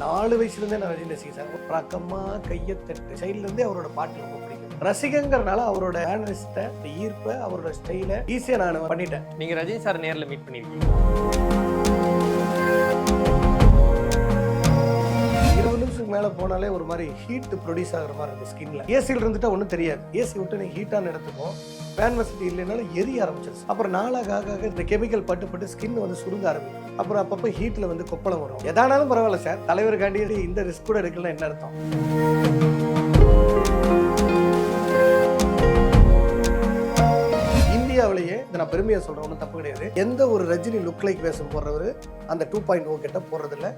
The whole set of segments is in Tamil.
நாலு வயசுலேருந்தே நான் ரஜினி ரசிகன் சார் பழக்கமா கையை தட்டு சைட்லேருந்தே அவரோட பாட்டு ரொம்ப பிடிக்கும். ரசிகங்கிறனால அவரோட மேனரிஸ்ட்டை ஈர்ப்பை அவரோட ஸ்டைலை ஈஸியாக நான் பண்ணிட்டேன். நீங்க ரஜினி சார் நேர்ல மீட் பண்ணிருக்கீங்க. இருபது நிமிஷத்துக்கு மேலே போனாலே ஒரு மாதிரி ஹீட் ப்ரொடியூஸ் ஆகுற மாதிரி இருக்கும் ஸ்கின்ல ஏசியில் இருந்துட்டா ஒன்றும் தெரியாது. ஏசி விட்டு நீங்கள் ஹீட்டான இடத்துக்கும் ஃபேன் வசதி இல்லைனாலும் எரிய ஆரம்பிச்சிருச்சு. அப்புறம் நாளாக ஆக இந்த கெமிக்கல் பட்டு பட்டு ஸ்கின் வந்து சுருங்க ஆரம்பிக்கும் அப்புறம் அப்பப்போ ஹீட்டில் வந்து கொப்பளம் வரும். எதானாலும் பரவாயில்ல சார் தலைவருக்காண்டி இந்த ரிஸ்க் கூட இருக்குன்னா என்ன அர்த்தம்? இந்தியாவிலேயே இதை நான் பெருமையாக சொல்கிறேன் ஒன்றும் தப்பு கிடையாது. எந்த ஒரு ரஜினி லுக் லைக் வேஷம் போடுறவர் அந்த டூ பாயிண்ட் ஓ கிட்ட போடுறதில்ல.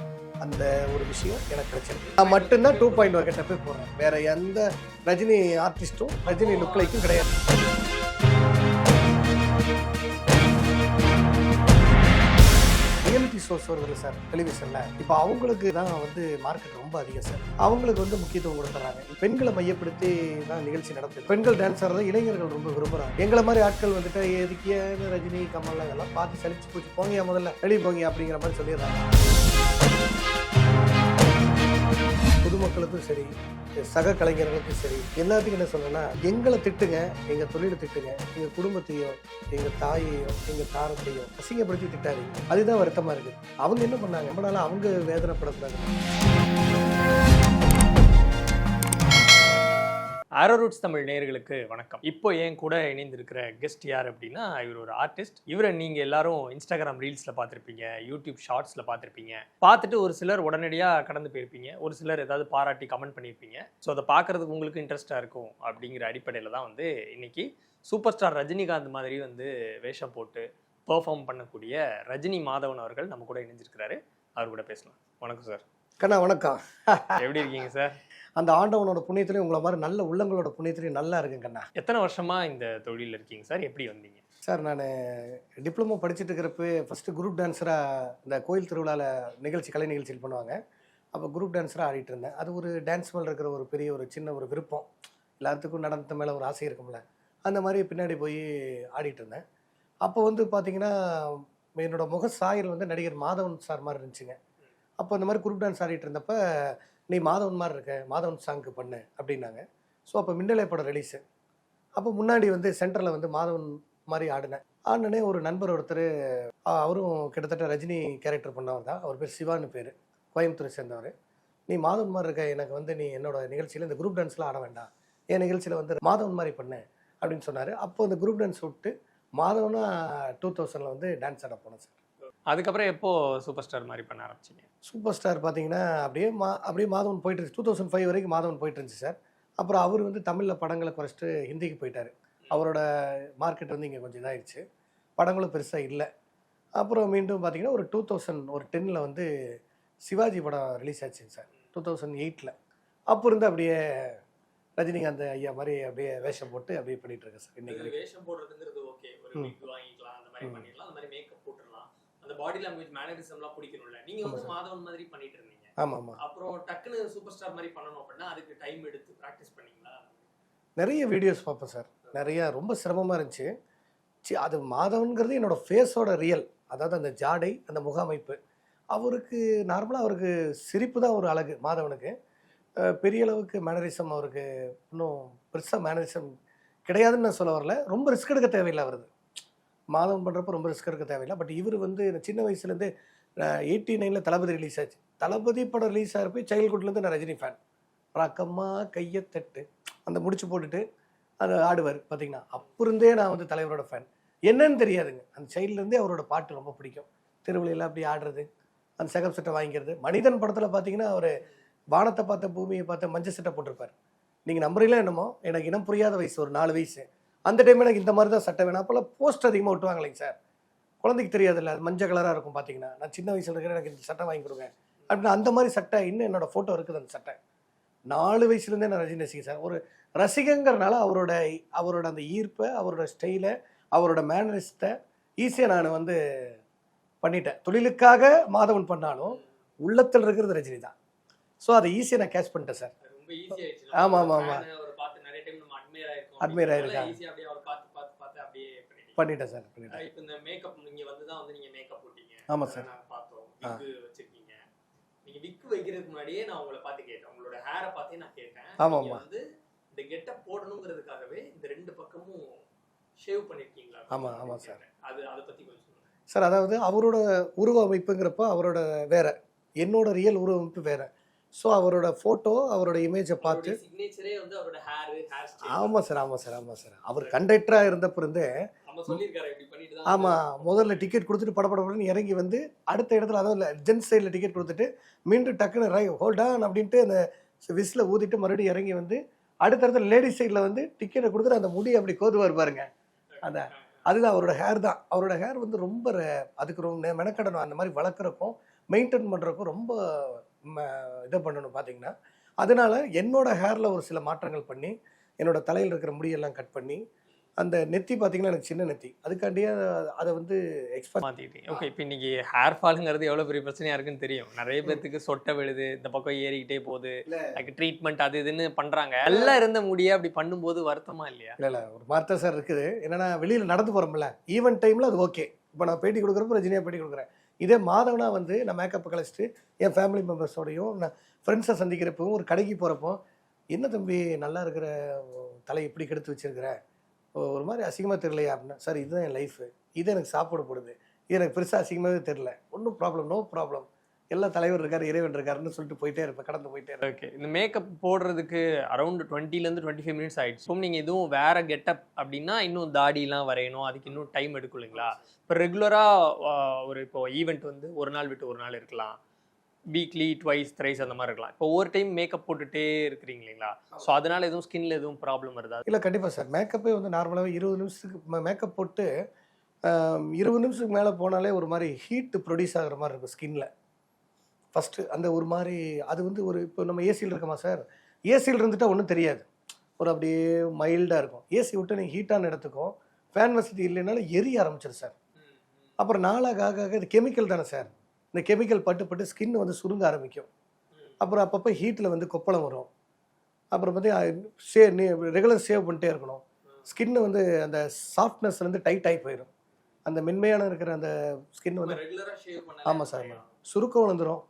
அந்த ஒரு விஷயம் எனக்கு கிடைச்சிருக்கு. நான் மட்டும்தான் டூ பாயிண்ட் ஓ கிட்ட போய் போடுறேன். வேற எந்த ரஜினி ஆர்டிஸ்ட்டும் ரஜினி லுக் லைக்கும் கிடையாது. ஷோஸ் வருது சார் டெலிவிஷனில் இப்போ அவங்களுக்கு தான் வந்து மார்க்கெட் ரொம்ப அதிகம் சார் அவங்களுக்கு வந்து முக்கியத்துவம் கொடுத்துறாங்க பெண்களை மையப்படுத்தி தான் நிகழ்ச்சி நடத்துது பெண்கள் டான்ஸர் தான் இளைஞர்கள் ரொம்ப விரும்புகிறாங்க எங்களை மாதிரி ஆட்கள் வந்துட்டு எதுக்கே ரஜினி கமல் அதெல்லாம் பார்த்து சலிச்சு போச்சு. போங்க முதல்ல வெளியே போங்க அப்படிங்கிற மாதிரி சொல்லிடுறாங்க. பொதுமக்களுக்கும் சரி சக கலைஞர்களுக்கும் சரி எல்லாத்துக்கும் என்ன சொல்லணும்னா எங்களை திட்டுங்க எங்கள் தொழிலை திட்டுங்க எங்கள் குடும்பத்தையும் எங்கள் தாயையும் எங்கள் தாரத்தையும் அசிங்கப்படுத்தி திட்டாதீங்க. அதுதான் வருத்தமாக இருக்குது அவங்க என்ன பண்ணாங்க? ரொம்ப அவங்க வேதனைப்படக்கூடாது. ஆரோ ரூட்ஸ் தமிழ் நேயர்களுக்கு வணக்கம். இப்போ என் கூட இணைந்திருக்கிற கெஸ்ட் யார் அப்படின்னா இவர் ஒரு ஆர்டிஸ்ட் இவரை நீங்க எல்லாரும் இன்ஸ்டாகிராம் ரீல்ஸ்ல பார்த்திருப்பீங்க யூடியூப் ஷார்ட்ஸ்ல பார்த்திருப்பீங்க. பார்த்துட்டு ஒரு சிலர் உடனடியாக கடந்து போயிருப்பீங்க. ஒரு சிலர் ஏதாவது பாராட்டி கமெண்ட் பண்ணியிருப்பீங்க. ஸோ அதை பார்க்கறதுக்கு உங்களுக்கு இன்ட்ரெஸ்டாக இருக்கும் அப்படிங்கிற அடிப்படையில் தான் வந்து இன்னைக்கு சூப்பர் ஸ்டார் ரஜினிகாந்த் மாதிரி வந்து வேஷம் போட்டு பெர்ஃபார்ம் பண்ணக்கூடிய ரஜினி மாதவன் அவர்கள் நம்ம கூட இணைஞ்சிருக்கிறாரு. அவர் கூட பேசலாம். வணக்கம் சார் கண்ணா வணக்கம். எப்படி இருக்கீங்க சார் அந்த ஆண்டவனோட புண்ணியத்திலையும் உங்களை மாதிரி நல்ல உள்ளங்களோட புண்ணியத்திலையும் நல்லா இருக்குங்க கண்ணா எத்தனை வருஷமா இந்த தொழிலில் இருக்கீங்க சார்? எப்படி வந்தீங்க? சார் நான் டிப்ளமோ படிச்சுட்டு இருக்கிறப்ப ஃபஸ்ட்டு குரூப் டான்ஸராக இந்த கோயில் திருவிழாவில் நிகழ்ச்சி கலை நிகழ்ச்சியில் பண்ணுவாங்க. அப்போ குரூப் டான்ஸராக ஆடிட்டு இருந்தேன். அது ஒரு டான்ஸ் மேலே இருக்கிற ஒரு பெரிய ஒரு சின்ன ஒரு விருப்பம். எல்லாத்துக்கும் நடனத்து மேலே ஒரு ஆசை இருக்கும்ல. அந்த மாதிரி பின்னாடி போய் ஆடிட்டு இருந்தேன். அப்போ வந்து பார்த்தீங்கன்னா என்னோட முக சாயல் வந்து நடிகர் மாதவன் சார் மாதிரி இருந்துச்சுங்க. அப்போ அந்த மாதிரி குரூப் டான்ஸ் ஆடிட்டு இருந்தப்ப நீ மாதவன் மாதிரி இருக்க மாதவன் சாங்க்கு பண்ணு அப்படின்னாங்க. ஸோ அப்போ மின்னலை படம் ரிலீஸு அப்போ முன்னாடி வந்து சென்டரில் வந்து மாதவன் மாதிரி ஆடினேன். ஆடினே ஒரு நண்பர் ஒருத்தர் அவரும் கிட்டத்தட்ட ரஜினி கேரக்டர் பண்ணவர் தான். அவர் பேர் சிவான்னு பேர். கோயம்புத்தூரை சேர்ந்தவர். நீ மாதவன் மாதிரி இருக்க எனக்கு வந்து நீ என்னோட நிகழ்ச்சியில் இந்த குரூப் டான்ஸ்லாம் ஆட வேண்டாம். என் நிகழ்ச்சியில் வந்து மாதவன் மாதிரி பண்ணு அப்படின்னு சொன்னார். அப்போ அந்த குரூப் டான்ஸ் விட்டு மாதவனாக டூ தௌசண்டில் வந்து டான்ஸ் ஆட போனேன் சார் அதுக்கப்புறம் எப்போ சூப்பர் ஸ்டார் மாதிரி பண்ண ஆரம்பிச்சீங்க? சூப்பர் ஸ்டார் பார்த்தீங்கன்னா அப்படியே மா அப்படியே மாதவன் போயிட்டு இருந்துச்சு டூ தௌசண்ட் ஃபைவ் வரைக்கும் மாதவன் போயிட்டு இருந்துச்சு சார். அப்புறம் அவர் வந்து தமிழில் படங்களை குறைச்சிட்டு ஹிந்திக்கு போயிட்டார். அவரோட மார்க்கெட் வந்து இங்கே கொஞ்சம் இதாகிடுச்சு படங்களும் பெருசாக இல்லை. அப்புறம் மீண்டும் பார்த்தீங்கன்னா ஒரு டூ தௌசண்ட் ஒரு டென்னில் வந்து சிவாஜி படம் ரிலீஸ் ஆச்சுங்க சார். டூ தௌசண்ட் எயிட்டில் அப்போ இருந்து அப்படியே ரஜினிகாந்த் ஐயா மாதிரி அப்படியே வேஷம் போட்டு அப்படியே பண்ணிட்டு இருக்கேன் சார் இன்னைக்கு. வேஷம் போடுறதுங்கிறது ஓகே ஒரு வாங்கிக்கலாம் அந்த மாதிரி. பண்ணிடலாம். அந்த மாதிரி மேக்கப் போட்டுடலாம். அந்த பாடி லாங்குவேஜ் மேனரிசம்லாம் பிடிக்கணும்ல. நீங்க வந்து மாதவன் மாதிரி பண்ணிட்டு இருந்தீங்க. ஆமாம் ஆமாம். அப்புறம் டக்குன்னு சூப்பர் ஸ்டார் மாதிரி பண்ணணும் அப்படின்னா அதுக்கு டைம் எடுத்து ப்ராக்டிஸ் பண்ணீங்களா? நிறைய வீடியோஸ் பார்ப்பேன் சார். நிறைய ரொம்ப சிரமமாக இருந்துச்சு. சி அது மாதவன்கிறது என்னோட ஃபேஸோட ரியல் அதாவது அந்த ஜாடை அந்த முகமைப்பு. அவருக்கு நார்மலாக அவருக்கு சிரிப்பு தான் ஒரு அழகு மாதவனுக்கு. பெரிய அளவுக்கு மேனரிசம் அவருக்கு இன்னும் பெருசாக மேனரிசம் கிடையாதுன்னு நான் சொல்ல வரல. ரொம்ப ரிஸ்க் எடுக்க தேவையில்லை அவரது. மாதவன் பண்ணுறப்ப ரொம்ப ரிஸ்க் இருக்க தேவையில்லை. பட் இவர் வந்து சின்ன வயசுலேருந்து எயிட்டி நைனில் தளபதி ரிலீஸ் ஆச்சு. தளபதி படம் ரிலீஸ் ஆகிறப்ப சைல்ட்ஹுட்லேருந்து நான் ரஜினி ஃபேன் ரக்கம்மா கையை தட்டு அந்த முடிச்சு போட்டுட்டு அது ஆடுவார் பார்த்தீங்கன்னா அப்போ இருந்தே நான் வந்து தலைவரோட ஃபேன் என்னன்னு தெரியாதுங்க. அந்த சைல்ட்லேருந்தே அவரோட பாட்டு ரொம்ப பிடிக்கும். திருவிழையில் அப்படி ஆடுறது அந்த செகப் சட்டை வாங்கிக்கிறது. மனிதன் படத்தில் பார்த்தீங்கன்னா அவர் வானத்தை பார்த்த பூமியை பார்த்த மஞ்சள் சட்டை போட்டிருப்பார். நீங்கள் நம்புறீங்களா என்னமோ? எனக்கு இனம் புரியாத வயசு ஒரு நாலு வயசு. அந்த டைம் எனக்கு இந்த மாதிரி தான் சட்டை வேணும். அப்போல்லாம் போஸ்ட் அதிகமாக ஒட்டுவாங்க இல்லைங்க சார். குழந்தைக்கு தெரியாதுல்ல அது மஞ்சள் கலராக இருக்கும் பார்த்தீங்கன்னா நான் சின்ன வயசுல இருக்கிற எனக்கு இந்த சட்டை வாங்கி கொடுங்க. அப்படின்னு அந்த மாதிரி சட்டை இன்னும் என்னோட ஃபோட்டோ இருக்குது அந்த சட்டை. நாலு வயசுலேருந்தே நான் ரஜினி ரசிகன் சார். ஒரு ரசிகங்கிறனால அவரோட அவரோட அந்த ஈர்ப்பை அவரோட ஸ்டைலை அவரோட மேனரிஸ்ட்டை ஈஸியாக நான் வந்து பண்ணிட்டேன். தொழிலுக்காக மாதவன் பண்ணாலும் உள்ளத்தில் இருக்கிறது ரஜினி தான் ஸோ அதை ஈஸியாக நான் கேட்ச் பண்ணிட்டேன் சார். ரொம்ப ஈஸி ஆயிடுச்சு. அப்படியே பண்ணிட்டீங்க பண்ணிட்டேன் சார் பண்ணிட்டேன். இப்போ இந்த மேக்கப் நீங்க வந்து தான் வந்து நீங்க மேக்கப் போட்டீங்க. ஆமா சார். நாங்க பார்த்தோம். ஆ. விக்கு வச்சிருக்கீங்க. நீங்க விக்கு வைக்கிறதுக்கு முன்னாடியே நான் உங்களை பார்த்து கேட்டேன். உங்களோட ஹேரை பார்த்தே நான் கேட்டேன். ஆமா, ஆமா. வந்து இந்த கெட்டப் போடணுங்கிறதுக்காகவே இந்த ரெண்டு பக்கமும் ஷேவ் பண்ணிருக்கீங்களா? ஆமா, ஆமா சார். அது அதை பத்தி கொஞ்சம் சார் அதாவது அவரோட உருவ அமைப்புங்கிறப்ப அவரோட வேற. என்னோட ரியல் உருவ அமைப்பு வேற. ஸோ அவரோட ஃபோட்டோ அவரோட இமேஜை பார்த்து ஆமாம் சார் ஆமாம் சார் ஆமாம் சார் அவர் கண்டக்டராக இருந்தப்ப இருந்தே ஆமாம் முதல்ல டிக்கெட் கொடுத்துட்டு படப்படப்படன்னு இறங்கி வந்து அடுத்த இடத்துல அதாவது ஜென்ஸ் சைடில் டிக்கெட் கொடுத்துட்டு மீண்டும் டக்குன்னு ரை ஹோல்டான் அப்படின்ட்டு அந்த விசில் ஊதிட்டு மறுபடியும் இறங்கி வந்து அடுத்த இடத்துல லேடிஸ் சைடில் வந்து டிக்கெட்டை கொடுத்துட்டு அந்த முடி அப்படி கோதுவார் பாருங்க அதான். அதுதான் அவரோட ஹேர் தான் அவரோட ஹேர் வந்து ரொம்ப. அதுக்கு ரொம்ப மெனக்கடணும் அந்த மாதிரி வளர்க்குறக்கும் மெயின்டைன் பண்ணுறக்கும் ரொம்ப இதை பண்ணணும் பார்த்தீங்கன்னா அதனால என்னோட ஹேரில் ஒரு சில மாற்றங்கள் பண்ணி என்னோட தலையில் இருக்கிற முடியெல்லாம் கட் பண்ணி அந்த நெத்தி பார்த்தீங்கன்னா எனக்கு சின்ன நெத்தி. அதுக்காண்டியே அதை வந்து எக்ஸ்பெக்ட் மாத்திட்டீங்க ஓகே இப்போ இன்னைக்கு ஹேர் ஃபாலுங்கிறது எவ்வளவு பெரிய பிரச்சனையா இருக்குன்னு தெரியும். நிறைய பேர்த்துக்கு சொட்டை விழுது இந்த பக்கம் ஏறிக்கிட்டே போகுது. அதுக்கு ட்ரீட்மெண்ட் அது இதுன்னு பண்றாங்க. எல்லாம் இருந்த முடிய அப்படி பண்ணும்போது வருத்தமா இல்லையா? இல்லை இல்லை. ஒரு வார்த்தை சார் இருக்குது. என்னன்னா வெளியில் நடந்து போகிறோம்ல ஈவென்ட் டைமில் அது ஓகே இப்போ நான் பேட்டி கொடுக்குறப்ப ரஜினியாக பேட்டி கொடுக்குறேன். இதே மாதவனா வந்து நான் மேக்கப் கழிச்சிட்டு என் ஃபேமிலி மெம்பர்ஸோடையும் நான் ஃப்ரெண்ட்ஸை சந்திக்கிறப்பவும் ஒரு கடைக்கு போகிறப்போ என்ன தம்பி நல்லா இருக்கிற தலை இப்படி கெடுத்து வச்சிருக்கிற? ஒரு மாதிரி அசிங்கமாக தெரியலையா? அப்படின்னா சார் இதுதான் என் லைஃபு இது எனக்கு சாப்பாடு போடுது. இது எனக்கு பெருசாக அசிங்கமாகவே தெரில ஒன்றும் ப்ராப்ளம் நோ ப்ராப்ளம் எல்லா தலைவர் இருக்கார் இறைவன் இருக்காருன்னு சொல்லிட்டு போயிட்டே இருப்பேன் கடந்து போயிட்டே இருப்பேன் ஓகே இந்த மேக்கப் போடுறதுக்கு அரௌண்ட் டுவெண்ட்டிலேருந்து டுவெண்ட்டி ஃபைவ் மினிட்ஸ் ஆயிடுச்சு. ஸோ நீங்கள் எதுவும் வேற கெட்டப் அப்படின்னா இன்னும் தாடிலாம் வரையணும் அதுக்கு இன்னும் டைம் எடுக்கும் இல்லைங்களா? இப்போ ரெகுலராக ஒரு இப்போ ஈவெண்ட் வந்து ஒரு நாள் விட்டு ஒரு நாள் இருக்கலாம். வீக்லி ட்வைஸ் த்ரைஸ் அந்த மாதிரி இருக்கலாம். இப்போ ஒவ்வொரு டைம் மேக்கப் போட்டுட்டே இருக்கிறீங்க இல்லைங்களா? ஸோ அதனால எதுவும் ஸ்கின்ல எதுவும் ப்ராப்ளம் வருதா? இல்லை கண்டிப்பாக சார் மேக்கப்பே வந்து நார்மலாகவே இருபது நிமிஷத்துக்கு மேக்கப் போட்டு இருபது நிமிஷத்துக்கு மேலே போனாலே ஒரு மாதிரி ஹீட் ப்ரொடியூஸ் ஆகுற மாதிரி இருக்கும் ஸ்கின்ல ஃபஸ்ட்டு அந்த ஒரு மாதிரி அது வந்து ஒரு இப்போ நம்ம ஏசியில் இருக்கோமா சார் ஏசியில் இருந்துட்டா ஒன்றும் தெரியாது. ஒரு அப்படியே மைல்டாக இருக்கும். ஏசி விட்டு நீங்கள் ஹீட்டான இடத்துக்கும் ஃபேன் வசதி இல்லைனாலும் எரிய ஆரம்பிச்சிடும் சார் அப்புறம் நாளாக ஆக ஆக இது கெமிக்கல் தானே சார் இந்த கெமிக்கல் பட்டு பட்டு ஸ்கின் வந்து சுருங்க ஆரம்பிக்கும். அப்புறம் அப்பப்போ ஹீட்டில் வந்து கொப்பளம் வரும். அப்புறம் வந்து சே நீ ரெகுலர் சேவ் பண்ணிட்டே இருக்கணும். ஸ்கின்னு வந்து அந்த சாஃப்ட்னஸ் வந்து டைட் ஆகி போயிடும் அந்த மென்மையான இருக்கிற அந்த ஸ்கின் வந்து ஆமாம் சார் ஆமாம் சுருக்கம் விழுந்துரும்.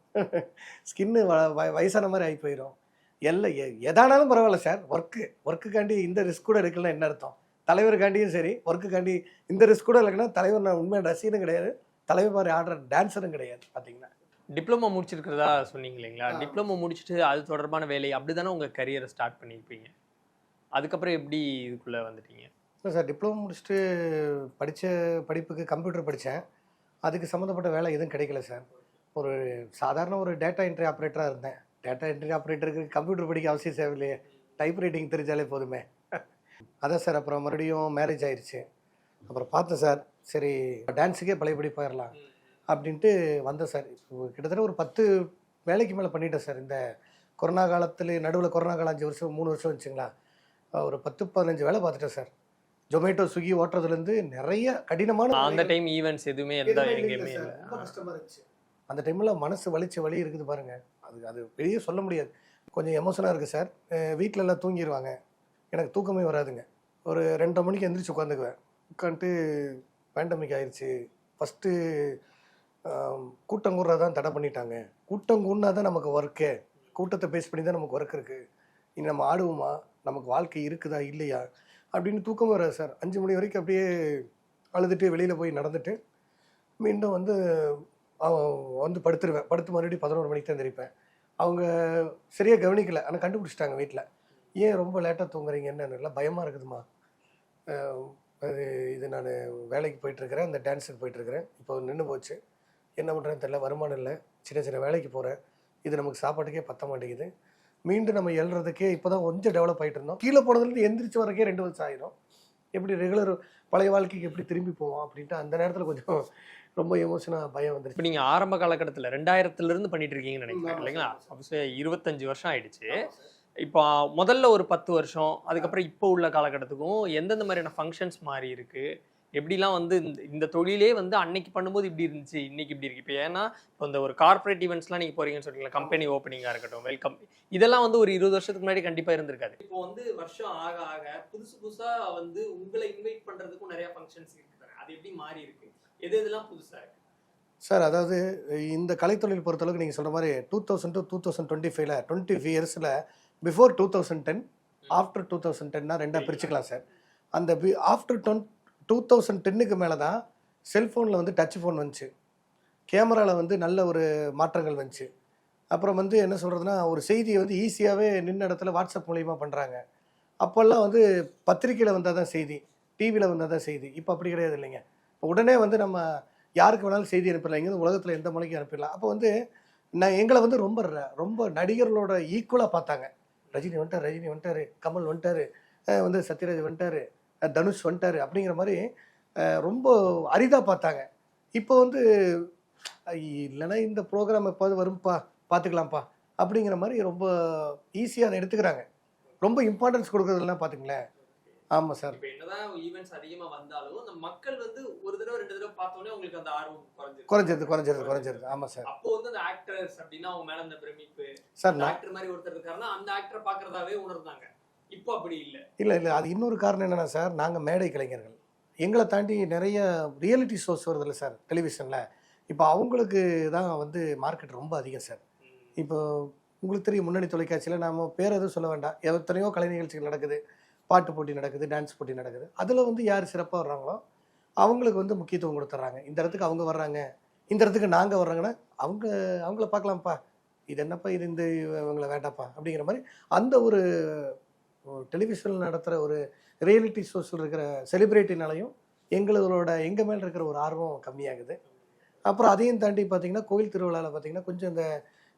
ஸ்கின்னு வயசான மாதிரி ஆகி போயிடும் எல்லாம் எ- எதானாலும் பரவாயில்ல சார். ஒர்க்கு ஒர்க்குக்காண்டி இந்த ரிஸ்க் கூட எடுக்கலாம் என்ன அர்த்தம்? தலைவருக்காண்டியும் சரி ஒர்க்குக்காண்டி இந்த ரிஸ்க் கூட இல்லைன்னா தலைவர் நான் உண்மையான ரசிகனும் கிடையாது. தலைவர் மாதிரி ஆடுற டான்ஸரும் கிடையாது பார்த்தீங்கன்னா. டிப்ளமோ முடிச்சிருக்கிறதா சொன்னீங்க இல்லைங்களா? டிப்ளமோ முடிச்சுட்டு அது தொடர்பான வேலை அப்படிதானே உங்க கரியரை ஸ்டார்ட் பண்ணியிருப்பீங்க? அதுக்கப்புறம் எப்படி இதுக்குள்ள வந்துட்டீங்க? இல்லை சார் டிப்ளமோ முடிச்சுட்டு படித்த படிப்புக்கு கம்ப்யூட்டர் படித்தேன் அதுக்கு சம்மந்தப்பட்ட வேலை எதுவும் கிடைக்கல சார். ஒரு சாதாரண ஒரு டேட்டா என்ட்ரி ஆப்ரேட்டராக இருந்தேன். டேட்டா என்ட்ரி ஆப்ரேட்டருக்கு கம்ப்யூட்டர் படிக்க அவசியம் தேவையில்லையே. டைப் ரைட்டிங் தெரிஞ்சாலே போதுமே. அதான் சார் அப்புறம் மறுபடியும் மேரேஜ் ஆயிருச்சு. அப்புறம் பார்த்தேன் சார் சரி டான்ஸுக்கே பழையபடி போயிடலாம் அப்படின்ட்டு வந்தேன் சார் கிட்டத்தட்ட ஒரு பத்து வேலைக்கு மேலே பண்ணிட்டேன் சார் இந்த கொரோனா காலத்தில் நடுவில் கொரோனா காலம் அஞ்சு வருஷம் மூணு வருஷம் வச்சுங்களா ஒரு பத்து பதினஞ்சு வேலை பார்த்துட்டேன் சார் ஜொமேட்டோ ஸ்விக்கி ஓட்டுறதுலேருந்து நிறைய கடினமான அந்த டைம் ஈவெண்ட்ஸ் எதுவுமே எதுவுமே இல்லை எங்கேயுமே சார். இல்லை. ரொம்ப கஷ்டமா இருந்துச்சு. அந்த டைமில் மனசு வலிச்ச வலி இருக்குது பாருங்கள் அது அது வெளியே சொல்ல முடியாது. கொஞ்சம் எமோஷனாக இருக்குது சார் வீட்டில் எல்லாம் தூங்கிடுவாங்க எனக்கு தூக்கமே வராதுங்க. ஒரு ரெண்டரை மணிக்கு எந்திரிச்சு உட்காந்துக்குவேன். உட்காந்துட்டு பேண்டமிக் ஆயிடுச்சு ஃபஸ்ட்டு கூட்டம் கூடுறத தான் தடை பண்ணிட்டாங்க. கூட்டம் கூடினா தான் நமக்கு ஒர்க்கே கூட்டத்தை பேஸ் பண்ணி தான் நமக்கு ஒர்க் இருக்குது இனி நம்ம ஆடுவோமா? நமக்கு வாழ்க்கை இருக்குதா? இல்லையா? அப்படின்னு தூக்கம் வராது சார் அஞ்சு மணி வரைக்கும் அப்படியே அழுதுட்டு வெளியில் போய் நடந்துட்டு மீண்டும் வந்து வந்து படுத்துருவேன். படுத்து மறுபடியும் பதினோரு மணிக்கு தான் தெரிப்பேன் அவங்க சரியாக கவனிக்கல. ஆனால் கண்டுபிடிச்சிட்டாங்க வீட்டில் ஏன் ரொம்ப லேட்டாக தூங்குறீங்க என்னன்னு பயமாக இருக்குதுமா அது இது நான் வேலைக்கு போயிட்டுருக்கிறேன். அந்த டான்ஸுக்கு போயிட்டுருக்கிறேன். இப்போ நின்று போச்சு. என்ன பண்ணுறேன்னு தெரில வருமானம் இல்லை. சின்ன சின்ன வேலைக்கு போகிறேன் இது நமக்கு சாப்பாட்டுக்கே பத்த மாட்டேங்குது. மீண்டும் நம்ம எழுறதுக்கே இப்போ தான் கொஞ்சம் டெவலப் ஆகிட்டு இருந்தோம். கீழே போனதுலேருந்து எந்திரிச்சு வரக்கே ரெண்டு வருஷம் ஆயிரும். எப்படி ரெகுலர் பழைய வாழ்க்கைக்கு எப்படி திரும்பி போவோம்? அப்படின்ட்டு அந்த நேரத்தில் கொஞ்சம் ரொம்ப எமோஷனாக பயம் வந்துருச்சு. இப்போ நீங்க ஆரம்ப காலகட்டத்துல ரெண்டாயிரத்துல இருந்து பண்ணிட்டு இருக்கீங்கன்னு நினைக்கிறேன் இல்லைங்களா? இருபத்தஞ்சு வருஷம் ஆயிடுச்சு. இப்போ முதல்ல ஒரு பத்து வருஷம் அதுக்கப்புறம் இப்போ உள்ள காலகட்டத்துக்கும் எந்தெந்த மாதிரியான ஃபங்க்ஷன்ஸ் மாறி இருக்கு? எப்படிலாம் வந்து இந்த இந்த தொழிலே வந்து அன்னைக்கு பண்ணும்போது இப்படி இருந்துச்சு இன்னைக்கு இப்படி இருக்கு. இப்போ ஏன்னா இப்போ இந்த ஒரு கார்ப்பரேட் ஈவெண்ட்ஸ்லாம் நீங்கள் போறீங்கன்னு சொல்றீங்களா? கம்பெனி ஓப்பனிங்காக இருக்கட்டும் வெல்கம் இதெல்லாம் வந்து ஒரு இருபது வருஷத்துக்கு முன்னாடி கண்டிப்பாக இருந்திருக்காது. இப்போ வந்து வருஷம் ஆக ஆக புதுசு புதுசாக வந்து உங்களை இன்வைட் பண்ணுறதுக்கும் நிறைய ஃபங்க்ஷன்ஸ் இருக்கு அது எப்படி மாறி இருக்கு? எது எதெல்லாம் புதுசாக இருக்கு? சார் அதாவது இந்த கலைத்தொழில் பொறுத்தளவுக்கு நீங்கள் சொல்கிற மாதிரி two thousand to two thousand twenty ஃபைவ்ல டுவெண்ட்டி ஃபைவ் இயர்ஸில் before two thousand ten after two thousand டென்னா ரெண்டாக பிரிச்சுக்கலாம் சார். அந்த ஆஃப்டர் டொன் டூ தௌசண்ட் டென்னுக்கு மேலே தான் செல்ஃபோனில் வந்து டச் ஃபோன் வந்துச்சு. கேமராவில் வந்து நல்ல ஒரு மாற்றங்கள் வந்துச்சு. அப்புறம் வந்து என்ன சொல்கிறதுனா ஒரு செய்தியை வந்து ஈஸியாகவே நின்ன இடத்துல வாட்ஸ்அப் மூலியமாக பண்ணுறாங்க அப்போல்லாம் வந்து பத்திரிக்கையில் வந்தால் தான் செய்தி டிவியில் வந்தால் தான் செய்தி. இப்போ அப்படி கிடையாது இல்லைங்க. இப்போ உடனே வந்து நம்ம யாருக்கு வேணாலும் செய்தி அனுப்பிடலாம். இங்கே உலகத்தில் எந்த மொழிக்கும் அனுப்பிடலாம். அப்போ வந்து நான் எங்களை வந்து ரொம்ப ரொம்ப நடிகர்களோட ஈக்குவலாக பார்த்தாங்க. ரஜினி வந்துட்டார் ரஜினி வந்துட்டாரு கமல் வந்துட்டாரு வந்து சத்யராஜ் வந்துட்டாரு தனுஷ் வந்துட்டாரு அப்படிங்கிற மாதிரி ரொம்ப அரிதாக பார்த்தாங்க. இப்போ வந்து இல்லைன்னா இந்த ப்ரோக்ராம் எப்போது வரும்ப்பா பார்த்துக்கலாம்ப்பா. அப்படிங்கிற மாதிரி ரொம்ப ஈஸியாக அதை எடுத்துக்கிறாங்க. ரொம்ப இம்பார்ட்டன்ஸ் கொடுக்குறதுலாம் பார்த்துங்களேன் ஆமாம் சார். இப்போ என்னதான் ஈவெண்ட்ஸ் அதிகமா வந்தாலும் அந்த மக்கள் வந்து ஒரு தடவை ரெண்டு தடவை பார்த்தோன்னே உங்களுக்கு அந்த ஆர்வம் குறைஞ்சிருக்கு குறைஞ்சிருது குறைஞ்சிருது குறைஞ்சிருது ஆமாம் சார். அப்போ வந்து அந்த ஆக்டர்ஸ் அப்படின்னா அவங்க மேல அந்த பிரமிப்பு. சார் ஆக்டர் மாதிரி ஒருத்தர் இருக்காருன்னா அந்த ஆக்டரை பாக்குறதாவே உணர்ந்தாங்க. இப்போ அப்படி இல்ல. இல்லை இல்லை. அது இன்னொரு காரணம் என்னென்னா சார் நாங்கள் மேடை கலைஞர்கள். எங்களை தாண்டி நிறைய ரியாலிட்டி ஷோஸ் வருதுல்ல சார் டெலிவிஷனில் இப்போ அவங்களுக்கு தான் வந்து மார்க்கெட் ரொம்ப அதிகம் சார். இப்போ உங்களுக்கு தெரியும் முன்னணி தொலைக்காட்சியில் நாம பேர் எதுவும் சொல்ல வேண்டாம். எத்தனையோ கலை நிகழ்ச்சிகள் நடக்குது. பாட்டு போட்டி நடக்குது டான்ஸ் போட்டி நடக்குது. அதில் வந்து யார் சிறப்பாக வர்றாங்களோ அவங்களுக்கு வந்து முக்கியத்துவம் கொடுத்துட்றாங்க இந்த இடத்துக்கு அவங்க வர்றாங்க இந்த இடத்துக்கு நாங்கள் வர்றாங்கன்னா அவங்க அவங்கள பார்க்கலாம்ப்பா. இது என்னப்பா இது இந்த இவங்களை வேண்டாப்பா அப்படிங்கிற மாதிரி அந்த ஒரு டெலிவிஷனில் நடத்துகிற ஒரு ரியாலிட்டி ஷோஸில் இருக்கிற செலிப்ரிட்டினாலையும் எங்களோட எங்கள் மேலே இருக்கிற ஒரு ஆர்வம் கம்மியாகுது. அப்புறம் அதையும் தாண்டி பார்த்தீங்கன்னா கோயில் திருவிழாவில் பார்த்தீங்கன்னா கொஞ்சம் இந்த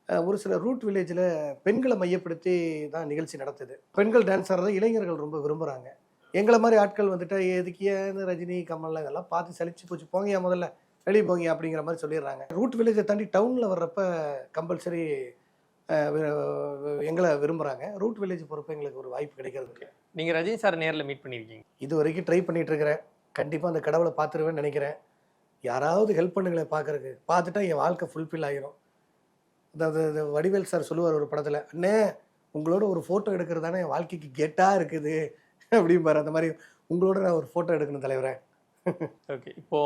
ஒரு சில ரூட் வில்லேஜில் பெண்களை மையப்படுத்தி தான் நிகழ்ச்சி நடத்துது. பெண்கள் டான்ஸ் ஆடுறதை இளைஞர்கள் ரொம்ப விரும்புகிறாங்க எங்களை மாதிரி ஆட்கள் வந்துட்டு எதுக்கு ஏன் ரஜினி கமல்லாம் இதெல்லாம் பார்த்து சலிச்சு போச்சு. போங்கயா முதல்ல. வெளியே போங்க அப்படிங்கிற மாதிரி சொல்லிடுறாங்க. ரூட் வில்லேஜை தாண்டி டவுனில் வர்றப்ப கம்பல்சரி எங்களை விரும்புகிறாங்க ரூட் வில்லேஜ் போகிறப்ப எங்களுக்கு ஒரு வாய்ப்பு கிடைக்கிறது நீங்க ரஜினி சார் நேர்ல மீட் பண்ணிருக்கீங்க. இது வரைக்கும் ட்ரை பண்ணிட்டு இருக்கிறேன். கண்டிப்பாக அந்த கடவுளை பார்த்துருவேன்னு நினைக்கிறேன். யாராவது ஹெல்ப் பண்ணுங்களேன் பார்க்கறக்கு பார்த்துட்டா என் வாழ்க்கை ஃபுல்ஃபில் ஆகிரும் அதாவது வடிவேல் சார் சொல்லுவார் ஒரு படத்தில் அண்ணே உங்களோட ஒரு ஃபோட்டோ எடுக்கிறது தானே என் வாழ்க்கைக்கு கெட்டாக இருக்குது. அப்படிம்பாரு. அந்த மாதிரி உங்களோட நான் ஒரு ஃபோட்டோ எடுக்கணும் தலைவரே. ஓகே இப்போ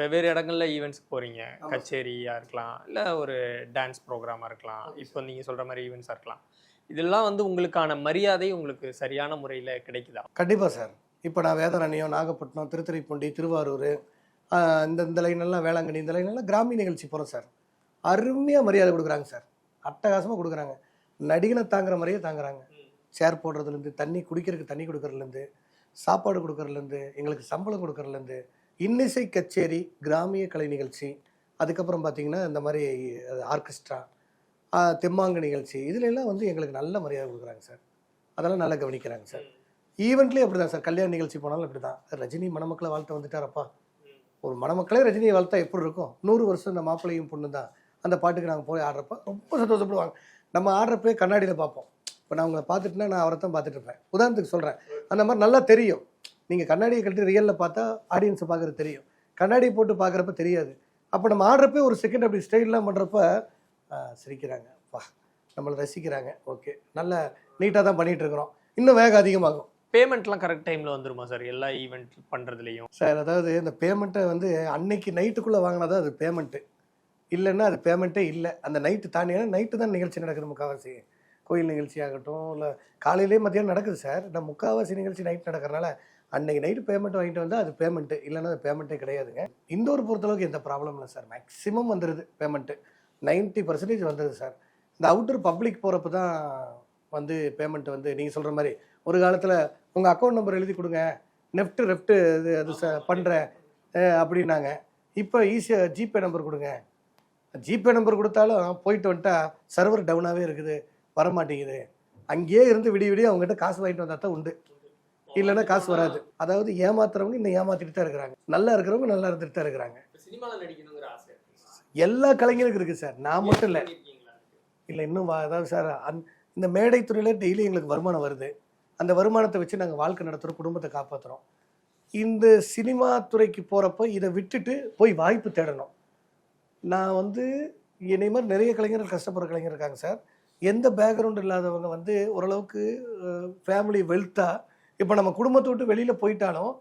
வெவ்வேறு இடங்கள்ல ஈவெண்ட்ஸ்க்கு போறீங்க. ஆமா. கச்சேரியா இருக்கலாம் இல்ல ஒரு டான்ஸ் ப்ரோக்ராமா இருக்கலாம். இப்போ நீங்க சொல்ற மாதிரி ஈவெண்ட்ஸா இருக்கலாம். இதெல்லாம் வந்து உங்களுக்கான மரியாதை உங்களுக்கு சரியான முறையில கிடைக்குதா? கண்டிப்பாக சார். இப்போ நான் வேதாரண்யம் நாகப்பட்டினம் திருத்துறைப்பூண்டி திருவாரூர் இந்த இந்த லைனெல்லாம் வேளாங்கண்ணி இந்த லைனெல்லாம் கிராமிய நிகழ்ச்சி போகிறோம் சார். அருமையாக மரியாதை கொடுக்குறாங்க சார். அட்டகாசமாக கொடுக்குறாங்க. நடிகனை தாங்குற மாதிரியே தாங்குறாங்க. சேர் போடுறதுலேருந்து தண்ணி குடிக்கிறதுக்கு தண்ணி கொடுக்கறதுலேருந்து சாப்பாடு கொடுக்கறதுலேருந்து எங்களுக்கு சம்பளம் கொடுக்கறதுலேருந்து இன்னிசை கச்சேரி கிராமிய கலை நிகழ்ச்சி அதுக்கப்புறம் பார்த்தீங்கன்னா இந்த மாதிரி ஆர்கெஸ்ட்ரா தெம்மாங்கு நிகழ்ச்சி இதுலெல்லாம் வந்து எங்களுக்கு நல்ல மரியாதை கொடுக்குறாங்க சார். அதெல்லாம் நல்லா கவனிக்கிறாங்க சார். ஈவெண்ட்லேயே அப்படி தான் சார். கல்யாண நிகழ்ச்சி போனாலும் அப்படி தான் ரஜினி மணமக்களை வாழ்த்த வந்துட்டாரப்பா. ஒரு மணமக்களே ரஜினியை வாழ்த்தா எப்படி இருக்கும்? நூறு வருஷம் இந்த மாப்பிள்ளையும் பொண்ணு தான் அந்த பாட்டுக்கு நாங்கள் போய் ஆடுறப்ப ரொம்ப சந்தோஷப்படுவாங்க. நம்ம ஆடுறப்பே கண்ணாடியில் பார்ப்போம். இப்போ நான் உங்களை பார்த்துட்டுனா நான் அவரை தான் பார்த்துட்டு இருப்பேன். உதாரணத்துக்கு சொல்கிறேன் அந்த மாதிரி நல்லா தெரியும். நீங்கள் கண்ணாடியை கழட்டி ரியலில் பார்த்தா ஆடியன்ஸை பார்க்குறது தெரியும். கண்ணாடி போட்டு பார்க்குறப்ப தெரியாது. அப்போ நம்ம ஆடுறப்பே ஒரு செகண்ட் அப்படி ஸ்டைல்லாம் பண்ணுறப்ப சிரிக்கிறாங்க. வா நம்மளை ரசிக்கிறாங்க. ஓகே. நல்ல நீட்டாக தான் பண்ணிகிட்டு இருக்கிறோம். இன்னும் வேகம் அதிகமாகும். பேமெண்ட்லாம் கரெக்ட் டைம்ல வந்துருமா சார் எல்லா ஈவெண்ட் பண்றதுலயும். சார் அதாவது இந்த பேமெண்ட்டை வந்து அன்னைக்கு நைட்டுக்குள்ளே வாங்கினா அது பேமெண்ட்டு இல்லைன்னா அது பேமெண்ட்டே இல்லை. அந்த நைட்டு தானே நைட்டு தான் நிகழ்ச்சி நடக்குது முக்கால்வாசி கோயில் நிகழ்ச்சி ஆகட்டும் இல்லை காலையிலேயே மதியானம் நடக்குது சார் நான் முக்கால்வாசி நிகழ்ச்சி நைட் நடக்கிறனால அன்னைக்கு நைட்டு பேமெண்ட் வாங்கிட்டு வந்தால் அது பேமெண்ட்டு இல்லைன்னா அது பேமெண்ட்டே கிடையாதுங்க. இந்தோர் பொறுத்தளவுக்கு எந்த ப்ராப்ளம் இல்லை சார் மேக்ஸிமம் வந்துடுது பேமெண்ட்டு 90% பர்சன்டேஜ் வந்துடுது சார் இந்த அவுட்டர் பப்ளிக் போகிறப்ப தான் வந்து பேமெண்ட் வந்து நீங்கள் சொல்கிற மாதிரி ஒரு காலத்தில் உங்கள் அக்கௌண்ட் நம்பர் எழுதி கொடுங்க நெஃப்ட்டு ரெஃப்ட்டு இது அது ச பண்ணுறேன் அப்படின்னாங்க. இப்போ ஈஸியாக ஜிபே நம்பர் கொடுங்க. ஜிபே நம்பர் கொடுத்தாலும் போயிட்டு வந்துட்டா சர்வர் டவுனாகவே இருக்குது வர மாட்டேங்குது அங்கேயே இருந்து விடிய விடிய அவங்ககிட்ட காசு வாங்கிட்டு வந்தா தான் உண்டு. இல்லைன்னா காசு வராது. அதாவது ஏமாத்துறவங்க இன்னும் ஏமாத்திட்டு தான் இருக்கிறாங்க. நல்லா இருக்கிறவங்க நல்லா இருந்துட்டு தான் இருக்கிறாங்க. எல்லா கலைஞருக்கும் இருக்குது சார். நான் மட்டும் இல்லை. இல்லை இன்னும் வா- அதாவது சார் அந் இந்த மேடை துறையில் டெய்லி எங்களுக்கு வருமானம் வருது. அந்த வருமானத்தை வச்சு நாங்கள் வாழ்க்கை நடத்துகிறோம் குடும்பத்தை காப்பாற்றுறோம் இந்த சினிமா துறைக்கு போகிறப்ப இதை விட்டுட்டு போய் வாய்ப்பு தேடணும். நான் வந்து என்னை மாதிரி நிறைய கலைஞர்கள் கஷ்டப்படுற கலைஞர் இருக்காங்க சார். எந்த பேக்ரவுண்ட் இல்லாதவங்க வந்து ஓரளவுக்கு ஃபேமிலி வெல்த்தாக இப்போ நம்ம குடும்பத்தை விட்டு வெளியில் போயிட்டாலும்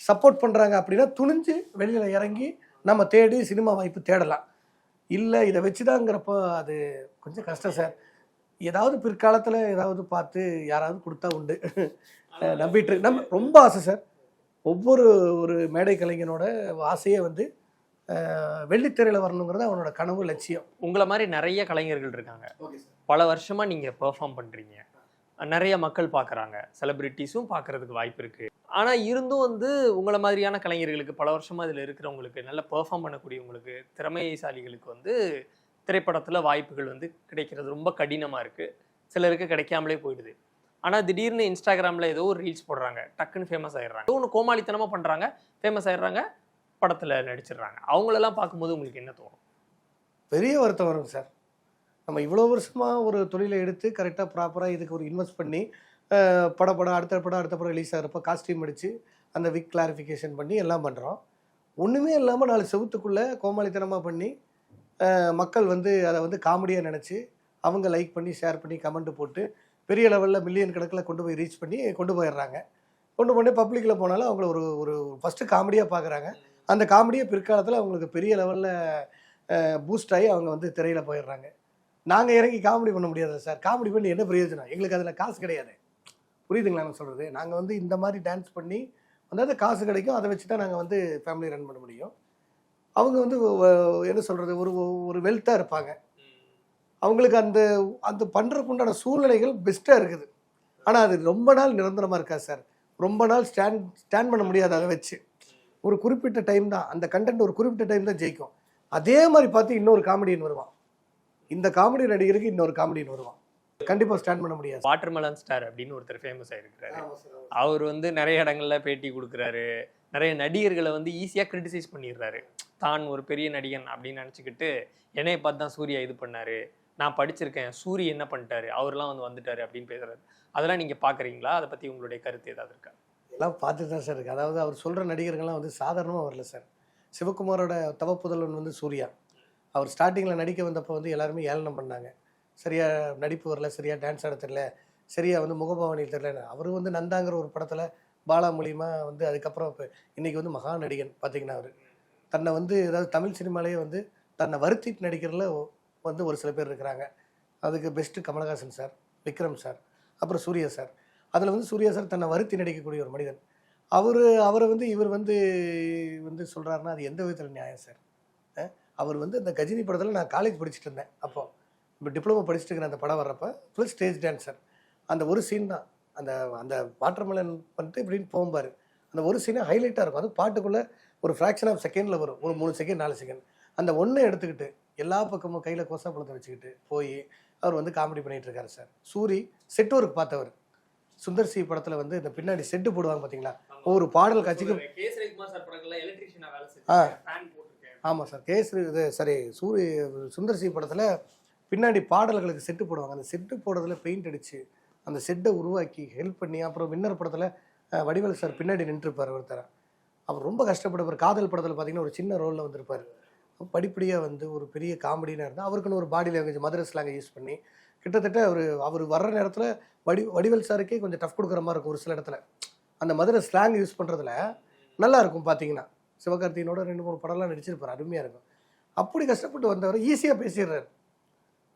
சப்போர்ட் பண்ணுறாங்க அப்படின்னா துணிஞ்சு வெளியில் இறங்கி நம்ம தேடி சினிமா வாய்ப்பு தேடலாம். இல்லை இதை வச்சுதாங்கிறப்போ அது கொஞ்சம் கஷ்டம் சார். ஏதாவது பிற்காலத்தில் ஏதாவது பார்த்து யாராவது கொடுத்தா உண்டு. நம்பிட்டு. நம்ம ரொம்ப ஆசை சார். ஒவ்வொரு ஒரு மேடை கலைஞனோட ஆசையே வந்து வெள்ளித்திரையில் வரணுங்கிறது அவனோட கனவு லட்சியம். உங்களை மாதிரி நிறைய கலைஞர்கள் இருக்காங்க. பல வருஷமா நீங்க பெர்ஃபார்ம் பண்றீங்க. நிறைய மக்கள் பார்க்கறாங்க. செலிபிரிட்டிஸும் பார்க்கறதுக்கு வாய்ப்பு இருக்கு. ஆனா இருந்தும் வந்து உங்களை மாதிரியான கலைஞர்களுக்கு பல வருஷமா இதுல இருக்கிறவங்களுக்கு நல்ல பெர்ஃபார்ம் பண்ணக்கூடியவங்களுக்கு திறமைசாலிகளுக்கு வந்து திரைப்படத்துல வாய்ப்புகள் வந்து கிடைக்கிறது ரொம்ப கடினமா இருக்கு. சிலருக்கு கிடைக்காமலே போயிடுது. ஆனா திடீர்னு இன்ஸ்டாகிராம்ல ஏதோ ஒரு ரீல்ஸ் போடுறாங்க. டக்குன்னு ஃபேமஸ் ஆயிடுறாங்க. ஒன்று கோமாளித்தனமா பண்றாங்க. ஃபேமஸ் ஆயிடுறாங்க. படத்தில் நடிச்சிடுறாங்க. அவங்களெல்லாம் பார்க்கும்போது உங்களுக்கு என்ன தோணும்? பெரிய வருத்தம் வரும் சார். நம்ம இவ்வளோ வருஷமாக ஒரு தொழிலை எடுத்து கரெக்டாக ப்ராப்பராக இதுக்கு ஒரு இன்வெஸ்ட் பண்ணி பட படம் அடுத்த படம் அடுத்த படம் ரிலீஸ் ஆகிறப்ப காஸ்டியூம் அடித்து அந்த விக் கிளாரிஃபிகேஷன் பண்ணி எல்லாம் பண்ணுறோம் ஒன்றுமே இல்லாமல் நாலு செவுத்துக்குள்ளே கோமாளித்தனமாக பண்ணி மக்கள் வந்து அதை வந்து காமெடியாக நினச்சி அவங்க லைக் பண்ணி ஷேர் பண்ணி கமெண்ட் போட்டு பெரிய லெவலில் மில்லியன் கணக்கில் கொண்டு போய் ரீச் பண்ணி கொண்டு போயிடுறாங்க. கொண்டு போய் பப்ளிக்கில் போனாலும் அவங்கள ஒரு ஒரு ஃபஸ்ட்டு காமெடியாக பார்க்குறாங்க. அந்த காமெடியை பிற்காலத்தில் அவங்களுக்கு பெரிய லெவலில் பூஸ்ட் ஆகி அவங்க வந்து திரையில் போயிடுறாங்க. நாங்கள் இறங்கி காமெடி பண்ண முடியாது சார்? காமெடி பண்ணி என்ன பிரயோஜனம்? எங்களுக்கு அதில் காசு கிடையாது. புரியுதுங்களா நான் சொல்கிறது நாங்கள் வந்து இந்த மாதிரி டான்ஸ் பண்ணி அதாவது காசு கிடைக்கும் அதை வச்சு தான் நாங்கள் வந்து ஃபேமிலி ரன் பண்ண முடியும். அவங்க வந்து என்ன சொல்கிறது ஒரு ஒரு வெல்த்தாக இருப்பாங்க. அவங்களுக்கு அந்த அந்த பண்ணுறக்குண்டான சூழ்நிலைகள் பெஸ்ட்டாக இருக்குது. ஆனால் அது ரொம்ப நாள் நிரந்தரமாக இருக்காது சார்? ரொம்ப நாள் ஸ்டாண்ட் ஸ்டாண்ட் பண்ண முடியாது அதை வச்சு. ஒரு குறிப்பிட்ட டைம் தான். அந்த கண்டென்ட் ஒரு குறிப்பிட்ட டைம் தான் ஜெயிக்கும். அதே மாதிரி பார்த்து இன்னொரு காமெடியன் வருவான். இந்த காமெடி நடிகருக்கு இன்னொரு காமெடியன் வருவான். கண்டிப்பாக ஸ்டாண்ட் பண்ண முடியாது. வாட்டர்மெலன் ஸ்டார் அப்படின்னு ஒருத்தர் ஃபேமஸ் ஆயிருக்காரு அவர் வந்து நிறைய இடங்கள்ல பேட்டி கொடுக்குறாரு. நிறைய நடிகர்களை வந்து ஈஸியாக கிரிட்டிசைஸ் பண்ணிடுறாரு. தான் ஒரு பெரிய நடிகன் அப்படின்னு நினச்சிக்கிட்டு என்னைய பார்த்து தான் சூர்யா இது பண்ணாரு. நான் படிச்சிருக்கேன். சூரி என்ன பண்ணிட்டாரு? அவர்லாம் வந்து வந்துட்டாரு அப்படின்னு பேசுறாரு. அதெல்லாம் நீங்க பாக்குறீங்களா அதை பத்தி உங்களுடைய கருத்து ஏதாவது இருக்கா? எல்லாம் பார்த்து தான் சார் இருக்குது அதாவது அவர் சொல்கிற நடிகர்கள்லாம் வந்து சாதாரணமாக வரல சார். சிவகுமாரோட தவப்புதல்வன் வந்து சூர்யா. அவர் ஸ்டார்டிங்கில் நடிக்க வந்தப்போ வந்து எல்லாருமே ஏளனம் பண்ணாங்க. சரியாக நடிப்பு வரல சரியா டான்ஸ் ஆட தெரில சரியா வந்து முகபாவனி தெரியல. அவர் வந்து நந்தாங்கிற ஒரு படத்தில் பாலா மூலியமாக வந்து அதுக்கப்புறம் இப்போ இன்றைக்கி வந்து மகா நடிகன் பார்த்தீங்கன்னா அவர். தன்னை வந்து ஏதாவது தமிழ் சினிமாலேயே வந்து தன்னை வருத்திட்டு நடிக்கிறதுல வந்து ஒரு சில பேர் இருக்கிறாங்க. அதுக்கு best Kamal Haasan sir Vikram sir அப்புறம் சூர்யா சார். அதில் வந்து சூர்யா சார் தன்னை வருத்தி நடிக்கக்கூடிய ஒரு மனிதன். அவர் அவரை வந்து இவர் வந்து வந்து சொல்கிறாருன்னா அது எந்த விதத்தில் நியாயம் சார்? அவர் வந்து அந்த கஜினி படத்தில் நான் காலேஜ் படிச்சுட்டு இருந்தேன். அப்போ இப்போ டிப்ளமோ படிச்சுட்டு இருக்கிற அந்த படம் வர்றப்ப ஃபுல் ஸ்டேஜ் டான்ஸர் அந்த ஒரு சீன் தான். அந்த அந்த வாட்டர்மலன் பண்ணிட்டு இப்படின்னு போகும்பாரு. அந்த ஒரு சீனே ஹைலைட்டாக இருக்கும். அது பாட்டுக்குள்ளே ஒரு ஃப்ராக்ஷன் ஆஃப் செகண்டில் வரும். ஒரு மூணு செகண்ட் நாலு செகண்ட் அந்த ஒன்றை எடுத்துக்கிட்டு எல்லா பக்கமும் கையில் கோசா பழத்தை வச்சுக்கிட்டு போய் அவர் வந்து காமெடி பண்ணிகிட்ருக்காரு இருக்காரு சார். சூரி செட் ஒர்க் பார்த்தவர். சுந்தர் சி படத்தில் வந்து இந்த பின்னாடி செட்டு போடுவாங்க பார்த்தீங்களா ஒவ்வொரு பாடல் காட்சிக்கு ஆ. ஆமாம் சார். கேசரி இது சரி சூரி சுந்தர் சி படத்தில் பின்னாடி பாடல்களுக்கு செட்டு போடுவாங்க. அந்த செட்டு போடுறதுல பெயிண்ட் அடித்து அந்த செட்டை உருவாக்கி ஹெல்ப் பண்ணி அப்புறம் வின்னர் படத்தில் வடிவேல் சார் பின்னாடி நின்றுருப்பார் ஒருத்தர். அவர் ரொம்ப கஷ்டப்பட்டவர். காதல் படத்தில் பார்த்தீங்கன்னா ஒரு சின்ன ரோலில் வந்திருப்பார். படிப்படியாக வந்து ஒரு பெரிய காமெடினா இருந்தால் அவருக்குன்னு ஒரு பாடி லாங்குவேஜ் மதுரை ஸ்லாங்கை யூஸ் பண்ணி கிட்டத்தட்ட அவர் அவர் வர்ற நேரத்தில் வடி வடிவேல் சாருக்கே கொஞ்சம் டஃப் கொடுக்குற மாதிரி இருக்கும் ஒரு சில இடத்துல. அந்த மதுரை ஸ்லாங் யூஸ் பண்ணுறதுல நல்லா இருக்கும் பார்த்தீங்கன்னா சிவகார்த்திகனோட ரெண்டு மூணு படம்லாம் நடிச்சிருப்பார் அருமையாக இருக்கும். அப்படி கஷ்டப்பட்டு வந்தவர் ஈஸியாக பேசிடுறாரு.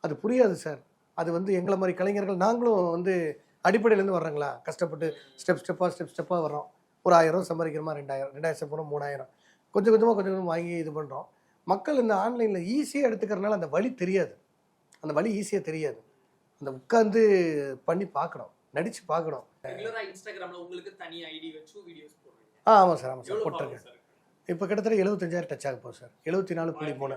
அது புரியாது சார். அது வந்து எங்களை மாதிரி கலைஞர்கள் நாங்களும் வந்து அடிப்படையிலேருந்து வர்றோங்களா? கஷ்டப்பட்டு ஸ்டெப் ஸ்டெப்பாக ஸ்டெப் ஸ்டெப்பாக வர்றோம். ஒரு ஆயிரம் சம்பாதிக்கிறோமா ரெண்டாயிரம் ரெண்டாயிரம் போனோம் மூணாயிரம். கொஞ்சம் கொஞ்சமாக கொஞ்சம் கொஞ்சமாக வாங்கி இது பண்ணுறோம் மக்கள் இந்த ஆன்லைனில் ஈஸியாக எடுத்துக்கிறனால அந்த வழி தெரியாது. அந்த வழி ஈஸியாக தெரியாது. அந்த உட்காந்து பண்ணி பார்க்கணும் நடித்து பார்க்கணும். ஆ ஆமாம் சார் ஆமாம் சார் போட்டிருக்கேன்? இப்போ கிட்டத்தட்ட எழுபத்தஞ்சாயிரம் டச் ஆக போகுது சார். எழுபத்தி நாலு புள்ளி மூணு.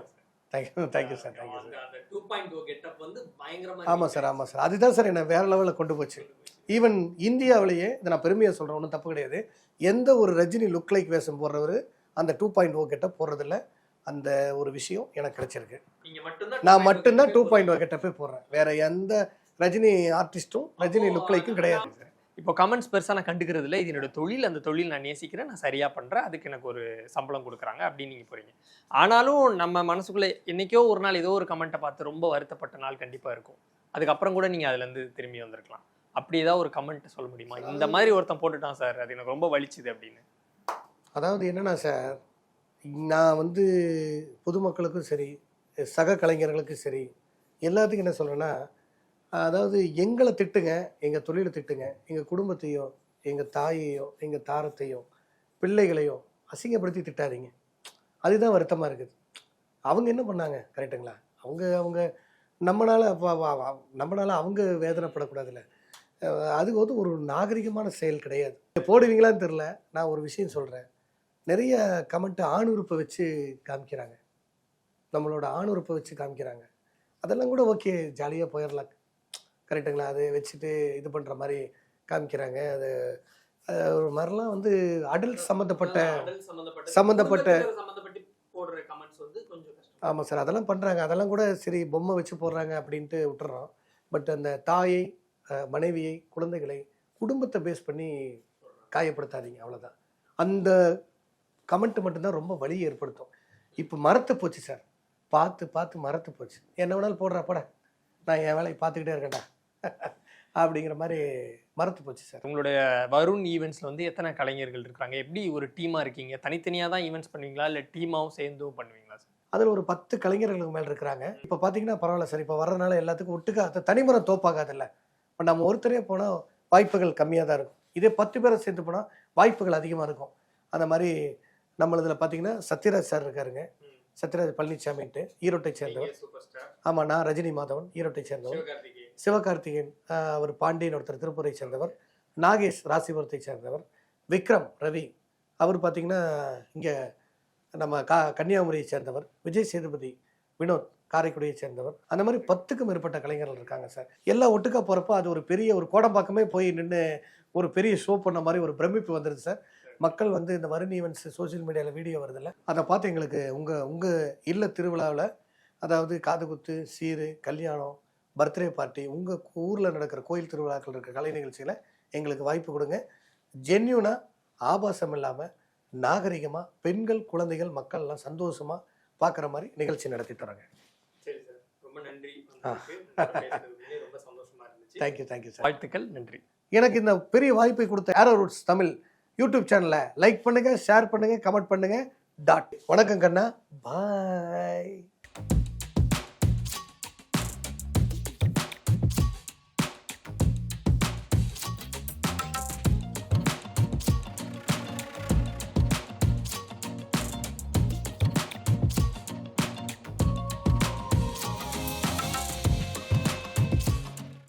Thank you thank you sir thank you sir. அந்த 2.0 getup வந்து பயங்கரமா ஆமாம் சார் ஆமாம் சார். அதுதான் சார் என்னை வேறு லெவலில் கொண்டு போச்சு. ஈவன் இந்தியாவிலேயே இதை நான் பெருமையாக சொல்கிறேன் ஒன்றும் தப்பு கிடையாது. எந்த ஒரு ரஜினி லுக் லைக் வேஷம் போடுறவர் அந்த டூ பாயிண்ட் ஓ கெட்ட போடுறதில்ல. அந்த ஒரு விஷயம் எனக்கு கிடைச்சிருக்கு. நான் மட்டும்தான் டூ பாயிண்ட் ஓ கெட்டப்பே போடுறேன் வேற எந்த ரஜினி ஆர்டிஸ்ட்டும் ரஜினி லுக் லைக்கும் கிடையாது. இப்போ கமெண்ட்ஸ் பெருசா நான் கண்டுக்கிறது இல்லை. இது என்னோட தொழில். அந்த தொழில் நான் நேசிக்கிறேன். நான் சரியா பண்றேன். அதுக்கு எனக்கு ஒரு சம்பளம் கொடுக்குறாங்க அப்படின்னு நீங்க போறீங்க. ஆனாலும் நம்ம மனசுக்குள்ள என்னைக்கோ ஒரு நாள் ஏதோ ஒரு கமெண்ட்டை பார்த்து ரொம்ப வருத்தப்பட்ட நாள் கண்டிப்பா இருக்கும். அதுக்கப்புறம் கூட நீங்க அதுல இருந்து திரும்பி வந்திருக்கலாம். அப்படி ஏதாவது ஒரு கமெண்ட் சொல்ல முடியுமா? இந்த மாதிரி ஒருத்தன் போட்டுட்டான் சார். அது எனக்கு ரொம்ப வலிச்சுது அப்படின்னு. அதாவது என்னன்னா சார் நான் வந்து பொதுமக்களுக்கும் சரி சக கலைஞர்களுக்கும் சரி எல்லாத்துக்கும் என்ன சொல்கிறேன்னா அதாவது எங்களை திட்டுங்க எங்கள் தொழிலை திட்டுங்க எங்கள் குடும்பத்தையோ எங்கள் தாயையோ எங்கள் தாரத்தையோ பிள்ளைகளையோ அசிங்கப்படுத்தி திட்டாதீங்க. அதுதான் வருத்தமாக இருக்குது. அவங்க என்ன பண்ணாங்க? கரெக்டுங்களா அவங்க அவங்க நம்மளால் நம்மளால் அவங்க வேதனைப்படக்கூடாதுல்ல. அது வந்து ஒரு நாகரிகமான செயல் கிடையாது. போடுவீங்களான்னு தெரில நான் ஒரு விஷயம் சொல்கிறேன் நிறைய கமெண்ட் ஆணுறுப்பை வச்சு காமிக்கிறாங்க. நம்மளோட ஆணுறுப்பை வச்சு காமிக்கிறாங்க. அதெல்லாம் கூட ஓகே ஜாலியாக போயிடலாம் கரெக்டுங்களா அது வச்சுட்டு இது பண்ணுற மாதிரி காமிக்கிறாங்க. அது ஒரு மாதிரிலாம் வந்து அடல்ட் சம்மந்தப்பட்ட சம்மந்தப்பட்ட- ஆமாம் சார் அதெல்லாம் பண்ணுறாங்க அதெல்லாம் கூட சரி பொம்மை வச்சு போடுறாங்க அப்படின்ட்டு விட்டுறோம். பட் அந்த தாயை மனைவியை குழந்தைகளை குடும்பத்தை பேஸ் பண்ணி காயப்படுத்தாதீங்க. அவ்வளோதான் அந்த கமெண்ட் மட்டும்தான் ரொம்ப வலி ஏற்படுத்தும். இப்போ மறத்து போச்சு சார் பார்த்து பார்த்து மறத்து போச்சு. என்ன வேணாலும் போடுறா போட. நான் என் வேலையை பார்த்துக்கிட்டே இருக்கேன்டா. அப்படிங்கிற மாதிரி மறத்து போச்சு சார் உங்களுடைய வருண் ஈவெண்ட்ஸ்ல வந்து எத்தனை கலைஞர்கள் இருக்காங்க? எப்படி ஒரு டீமா இருக்கீங்க? தனித்தனியா தான் ஈவெண்ட்ஸ் பண்ணுவீங்களா? இல்ல டீமாவும் சேர்ந்தும் பண்ணுவீங்களா சார் அதில் ஒரு பத்து கலைஞர்களுக்கு மேல் இருக்கிறாங்க. இப்போ பார்த்தீங்கன்னா பரவாயில்ல சார் இப்போ வர்றதுனால எல்லாத்துக்கும் ஒட்டுக்கா அது தனிமரம் தோப்பாகாதுல்ல. இப்போ நம்ம ஒருத்தரே போனால் வாய்ப்புகள் கம்மியாக தான் இருக்கும். இதே பத்து பேரை சேர்த்து போனால் வாய்ப்புகள் அதிகமாக இருக்கும். அந்த மாதிரி நம்மளதில் பார்த்தீங்கன்னா சத்யராஜ் சார் இருக்காருங்க. சத்யராஜ் பழனிசாமின்ட்டு ஈரோட்டை சேர்ந்தவர். ஆமாம் நான் ரஜினி மாதவன் ஈரோட்டை சேர்ந்தவர். சிவகார்த்திகேயன். அவர் பாண்டியன் ஒருத்தர் திருப்பூரை சேர்ந்தவர். நாகேஷ் ராசிபுரத்தை சேர்ந்தவர். விக்ரம் ரவி. அவர் பார்த்தீங்கன்னா இங்கே நம்ம கா கன்னியாகுமரியை சேர்ந்தவர். விஜய் சேதுபதி வினோத் காரைக்குடியை சேர்ந்தவர். அந்த மாதிரி பத்துக்கும் மேற்பட்ட கலைஞர்கள் இருக்காங்க சார். எல்லாம் ஒட்டுக்கா போகிறப்போ அது ஒரு பெரிய ஒரு கோடம்பாக்கமே போய் நின்று ஒரு பெரிய ஷோ பண்ண மாதிரி ஒரு பிரமிப்பு வந்துடுது சார். மக்கள் வந்து இந்த வருண் ஈவெண்ட்ஸ் சோஷியல் மீடியாவில் வீடியோ வருதில்ல அதை பார்த்து எங்களுக்கு உங்கள் உங்கள் இல்ல திருவிழாவில் அதாவது காதுகுத்து சீரு கல்யாணம் பர்த்டே பார்ட்டி உங்கள் ஊரில் நடக்கிற கோயில் திருவிழாக்கள் இருக்கிற கலை நிகழ்ச்சியில் எங்களுக்கு வாய்ப்பு கொடுங்க. ஜென்யூனாக ஆபாசம் இல்லாமல் நாகரிகமாக பெண்கள் குழந்தைகள் மக்கள் எல்லாம் சந்தோஷமாக பார்க்குற மாதிரி நிகழ்ச்சி நடத்தி தராங்க சரி சார். ரொம்ப நன்றி. ஆ. ரொம்ப சந்தோஷமா இருந்துச்சு. தேங்க்யூ தேங்க்யூ சார் வாழ்த்துக்கள். நன்றி. எனக்கு இந்த பெரிய வாய்ப்பை கொடுத்த ஏரோ ரூட்ஸ் தமிழ் யூடியூப் சேனலை லைக் பண்ணுங்கள் ஷேர் பண்ணுங்கள் கமெண்ட் பண்ணுங்கள் டாட். வணக்கம் கண்ணா. பாய்.